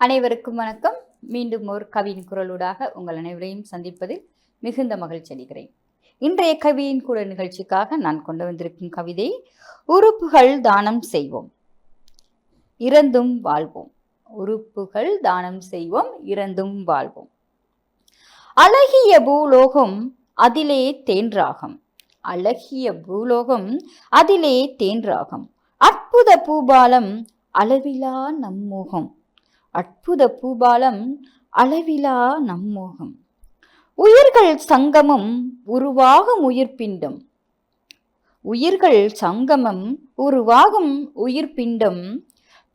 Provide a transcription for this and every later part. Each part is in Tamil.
அனைவருக்கும் வணக்கம். மீண்டும் ஒரு கவியின் குரலூடாக உங்கள் அனைவரையும் சந்திப்பதில் மிகுந்த மகிழ்ச்சி அடைகிறேன் இன்றைய கவியின் குரல் நிகழ்ச்சிக்காக நான் கொண்டு வந்திருக்கும் கவிதை உறுப்புகள் தானம் செய்வோம் இறந்தும் வாழ்வோம். உறுப்புகள் தானம் செய்வோம் இறந்தும் வாழ்வோம். அழகிய பூலோகம் அதிலே தேன்றாகம். அழகிய பூலோகம் அதிலே தேன்றாகம். அற்புத பூபாலம் அளவிலா நம்மோகம். அற்புத பூபாலம் அளவிலா நம்மோகம். உயிர்கள் சங்கமம் உருவாகும் உயிர்ப்பிண்டம் உயிர்கள் சங்கமம் உருவாகும் உயிர்ப்பிண்டம்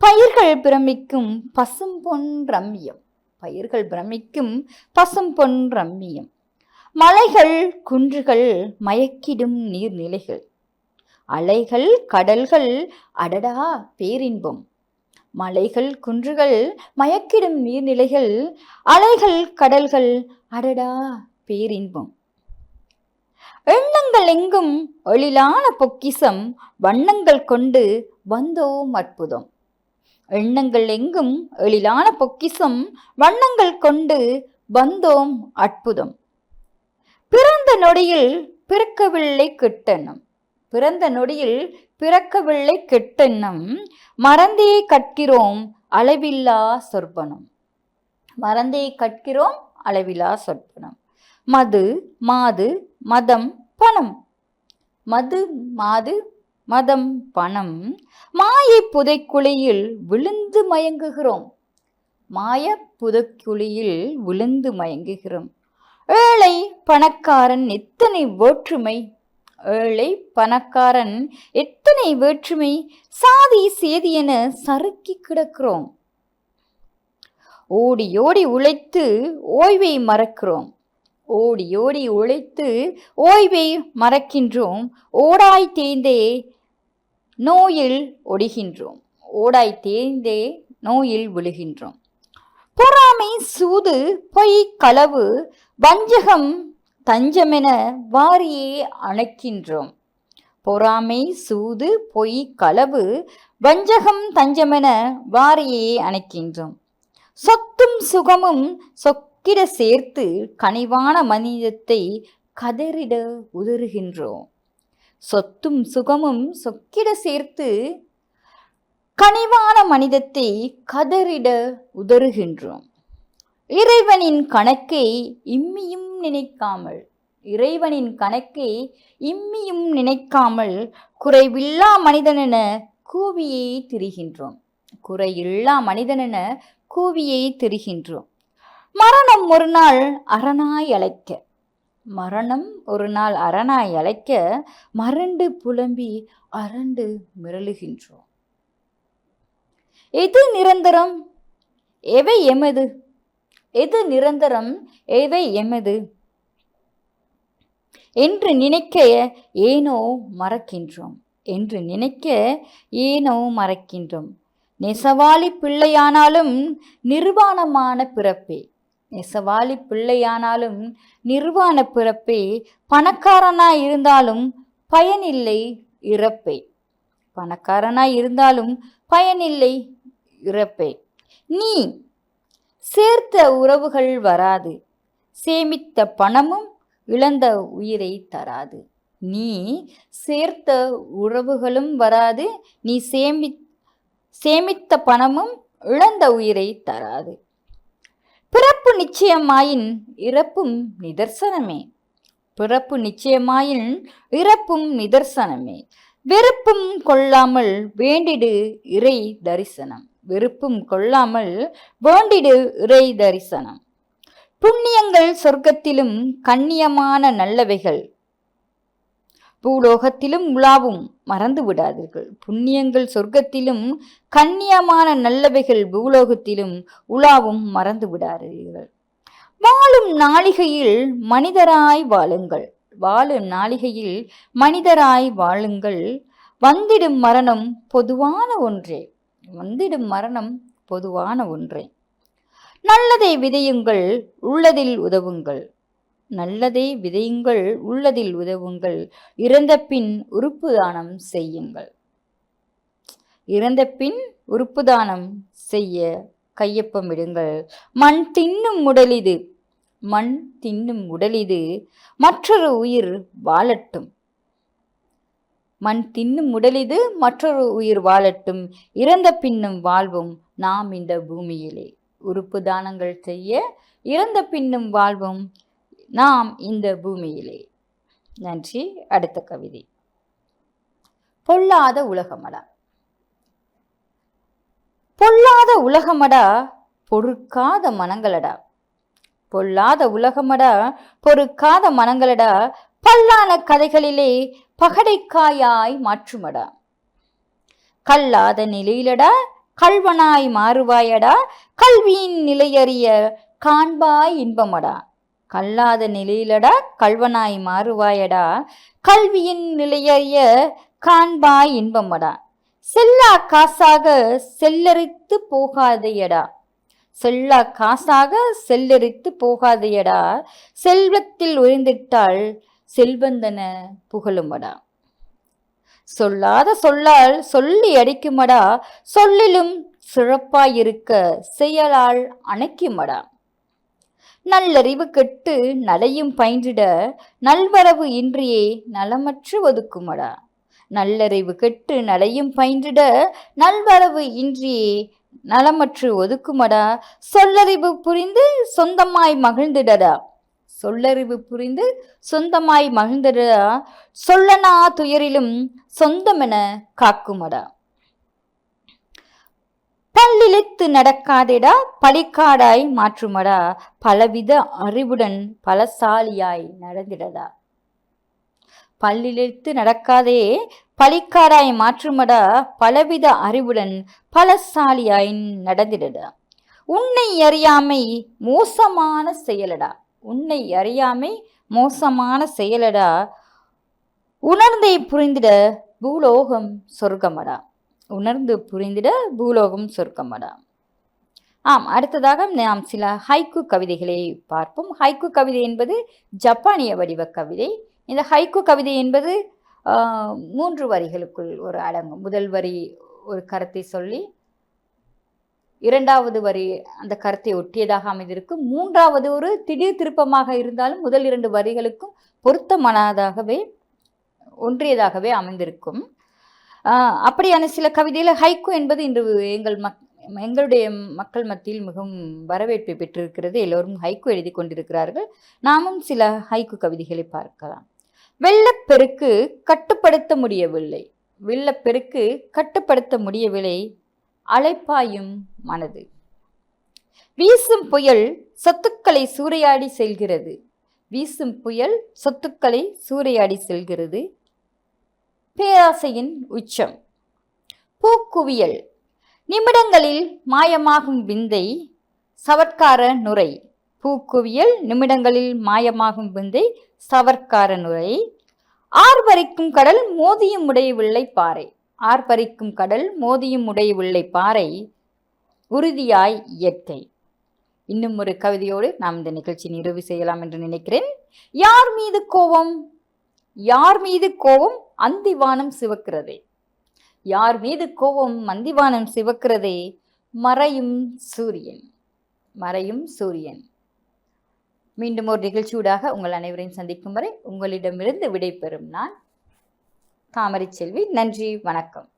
பயிர்கள் பிரமிக்கும் பசும் பொன் ரம்மியம் பயிர்கள் பிரமிக்கும் பசும் பொன் ரம்மியம் மலைகள் குன்றுகள் மயக்கிடும் நீர்நிலைகள். அலைகள் கடல்கள் அடடா பேரின்பம். மலைகள் குன்றுகள் மயக்கிடும் நீர்நிலைகள் அலைகள் கடல்கள் அடடா பேரின்பம். எண்ணங்கள் எங்கும் எழிலான பொக்கிசம் வண்ணங்கள் கொண்டு வந்தோம் அற்புதம். எண்ணங்கள் எங்கும் எழிலான பொக்கிசம் வண்ணங்கள் கொண்டு வந்தோம் அற்புதம். பிறந்த நொடியில் பிறக்கவில்லை கிட்டனம் பிறந்த நொடியில் பிறக்கவில்லை கெட்டெண்ணம். மறந்தே கற்கிறோம் அளவில்லா சொற்பனம் மறந்தே கற்கிறோம் அளவிலா சொற்பனம் மது மாது மதம் பணம். மது மாது மதம் பணம். மாயை புதைக்குழியில் விழுந்து மயங்குகிறோம். மாய புதைக்குழியில் விழுந்து மயங்குகிறோம். ஏழை பணக்காரன் எத்தனை வேற்றுமை ஏழை பணக்காரன் எத்தனை வேற்றுமை சாதி சேதி என சறுக்கி கிடக்கிறோம். ஓடி ஓடி உழைத்து ஓய்வை மறக்கிறோம். ஓடி ஓடி உழைத்து ஓய்வை மறக்கின்றோம். ஓடாய் தேய்ந்தே நோயில் ஒடிகின்றோம். ஓடாய் தேய்ந்தே நோயில் விழுகின்றோம். பொறாமை சூது பொய் களவு வஞ்சகம் தஞ்சமென வாரியே அணைக்கின்றோம். பொறாமை சூது பொய் களவு வஞ்சகம் தஞ்சமென வாரியே அணைக்கின்றோம். சொத்தும் சுகமும் சொக்கிட சேர்த்து கனிவான மனிதத்தை கதறிட உதறுகின்றோம். சொத்தும் சுகமும் சொக்கிட சேர்த்து கனிவான மனிதத்தை கதறிட உதறுகின்றோம். இறைவனின் கணக்கை இம்மியும் நினைக்காமல் இறைவனின் கணக்கை இம்மியும் நினைக்காமல் குறைவில்லா மனிதனென கூவியை திரிகின்றோம். குறையில்லா மனிதனென கூவியை திரிகின்றோம். மரணம் ஒரு நாள் அரணாய் அழைக்க மரணம் ஒரு நாள் அரணாய் அழைக்க மறண்டு புலம்பி அரண்டு மிரளுகின்றோம். எது நிரந்தரம்? எவை எமது? எது நிரந்தரம்? எவை எமது? என்று நினைக்க ஏனோ மறக்கின்றோம். என்று நினைக்க ஏனோ மறக்கின்றோம். நெசவாளி பிள்ளையானாலும் நிர்வாணமான பிறப்பே. நெசவாளி பிள்ளையானாலும் நிர்வாண பிறப்பே. பணக்காரனாய் இருந்தாலும் பயனில்லை இறப்பே. பணக்காரனாய் இருந்தாலும் பயனில்லை இறப்பே. நீ சேர்த்த உறவுகள் வராது. சேமித்த பணமும் இழந்த உயிரை தராது. நீ சேர்த்த உறவுகளும் வராது. நீ சேமி சேமித்த பணமும் இழந்த உயிரை தராது. பிறப்பு நிச்சயமாயின் இறப்பும் நிதர்சனமே. பிறப்பு நிச்சயமாயின் இறப்பும் நிதர்சனமே. வெறுப்பும் கொள்ளாமல் வேண்டிடு இறை தரிசனம். வெறுப்பும் கொள்ளாமல் வேண்டிடு இறை தரிசனம். புண்ணியங்கள் சொர்க்கத்திலும் கண்ணியமான நல்லவைகள். பூலோகத்திலும் உலாவும் மறந்து விடாதீர்கள். புண்ணியங்கள் சொர்க்கத்திலும் கண்ணியமான நல்லவைகள் பூலோகத்திலும் உலாவும் மறந்து விடாதீர்கள். வாழும் நாளிகையில் மனிதராய் வாழுங்கள். வாழும் நாளிகையில் மனிதராய் வாழுங்கள். வந்திடும் மரணம் பொதுவான ஒன்றே. வந்திடும் மரணம் பொதுவான ஒன்றே. நல்லதை விதையுங்கள் உள்ளதில் உதவுங்கள். நல்லதை விதையுங்கள் உள்ளதில் உதவுங்கள். இறந்த பின் உறுப்பு தானம் செய்யுங்கள். இறந்த பின் உறுப்பு தானம் செய்ய கையொப்பம் இடுங்கள். மண் தின்னும் உடலிது மண் தின்னும் உடலிது மற்றொரு உயிர் வாழட்டும். மண் தின்னும் உடலிது மற்றொரு உயிர் வாழட்டும். இறந்த பின்னும் வாழ்வும் நாம் இந்த பூமியிலே. உறுப்பு தானங்கள் செய்ய இறந்த பின்னும் வாழ்வும் நாம் இந்த பூமியிலே. நன்றி. அடுத்த கவிதை. பொல்லாத உலகமடா. பொல்லாத உலகமடா பொறுக்காத மனங்களடா. பொல்லாத உலகமடா பொறுக்காத மனங்களடா. பல்லான கதைகளிலே பகடைக்காயாய் மாற்றுமடா. கல்லாத நிலையிலடா கல்வனாய் மாறுவாயடா கல்வியின் நிலையறிய காண்பாய் இன்பமடா. கல்லாத நிலையிலடா கல்வனாய் மாறுவாயடா கல்வியின் நிலையறிய காண்பாய் இன்பமடா. செல்லா காசாக செல்லரித்து போகாதையடா. செல்லா காசாக செல்லரித்து போகாதையடா. செல்வத்தில் உயர்ந்திட்டால் செல்வந்தன புகழுமடா. சொல்லாத சொல்லால் சொல்லி அடிக்குமடா சொல்லிலும் சிறப்பாயிருக்க செயலால் அணைக்குமடா. நல்லறிவு கெட்டு நலையும் பயின்றிட நல்வரவு இன்றியே நலமற்று ஒதுக்குமடா. நல்லறிவு கெட்டு நலையும் பயின்றிட நல்வரவு இன்றியே நலமற்று ஒதுக்குமடா. சொல்லறிவு புரிந்து சொந்தமாய் மகிழ்ந்திடடா. சொல்லறிவு புரிந்து சொந்தமாய் மகிழ்ந்திடடா சொல்லனா துயரிலும் சொந்தமென காக்குமடா. பல்லிழித்து நடக்காதேடா பழிக்காடாய் மாற்றுமடா பலவித அறிவுடன் பலசாலியாய் நடந்திடடா. பல்லிழித்து நடக்காதே பழிக்காடாய் மாற்றுமடா பலவித அறிவுடன் பலசாலியாய் நடந்திடடா. உன்னை அறியாமை மோசமான செயலடா. உன்னை அறியாமை மோசமான செயலடா? உணர்ந்தை புரிந்திட பூலோகம் சொர்க்கமடா? உணர்ந்து புரிந்திட பூலோகம் சொர்க்கமடா? ஆம் அடுத்ததாக நாம் சில ஹைக்கு கவிதைகளை பார்ப்போம். ஹைக்கு கவிதை என்பது ஜப்பானிய வடிவ கவிதை. இந்த ஹைக்கு கவிதை என்பது மூன்று வரிகளுக்குள் ஒரு அடங்கும். முதல் வரி ஒரு கருத்தை சொல்லி இரண்டாவது வரி அந்த கருத்தை ஒட்டியதாக அமைந்திருக்கும் மூன்றாவது ஒரு திடீர் திருப்பமாக இருந்தாலும் முதல் இரண்டு வரிகளுக்கும் பொருத்தமானதாகவே ஒன்றியதாகவே அமைந்திருக்கும். அப்படியான சில கவிதையில் ஹைக்கு என்பது இன்று எங்கள் மக் எங்களுடைய மக்கள் மத்தியில் மிகவும் வரவேற்பை பெற்றிருக்கிறது. எல்லோரும் ஹைக்கு எழுதி கொண்டிருக்கிறார்கள். நாமும் சில ஹைக்கு கவிதைகளை பார்க்கலாம். வெள்ளப்பெருக்கு கட்டுப்படுத்த முடியவில்லை. வெள்ளப்பெருக்கு கட்டுப்படுத்த முடியவில்லை. அலைப்பாயும் மனது. வீசும் புயல் சொத்துக்களை சூறையாடி செல்கிறது. வீசும் புயல் சொத்துக்களை சூறையாடி செல்கிறது. பேராசையின் உச்சம். பூக்குவியல். நிமிடங்களில் மாயமாகும் விந்தை சவர்க்கார நுரை. பூக்குவியல் நிமிடங்களில் மாயமாகும் விந்தை சவர்க்கார நுரை. ஆர்வரிக்கும் கடல் மோதியும் உடையவில்லை பாறை. ஆர்ப்பரிக்கும் கடல் மோதியும் உடையவில்லை பாறை உறுதியாய் இயற்கை. இன்னும் ஒரு கவிதையோடு நாம் இந்த நிகழ்ச்சி நிறைவு செய்யலாம் என்று நினைக்கிறேன். யார் மீது கோபம்? யார் மீது கோபம்? அந்திவானம் சிவக்கிறதே. யார் மீது கோபம்? அந்திவானம் சிவக்கிறதே. மறையும் சூரியன். மறையும் சூரியன். மீண்டும் ஒரு நிகழ்ச்சியூடாக உங்கள் அனைவரையும் சந்திக்கும் வரை உங்களிடமிருந்து விடைபெறும் நான் தாமரை செல்வி நன்றி. வணக்கம்.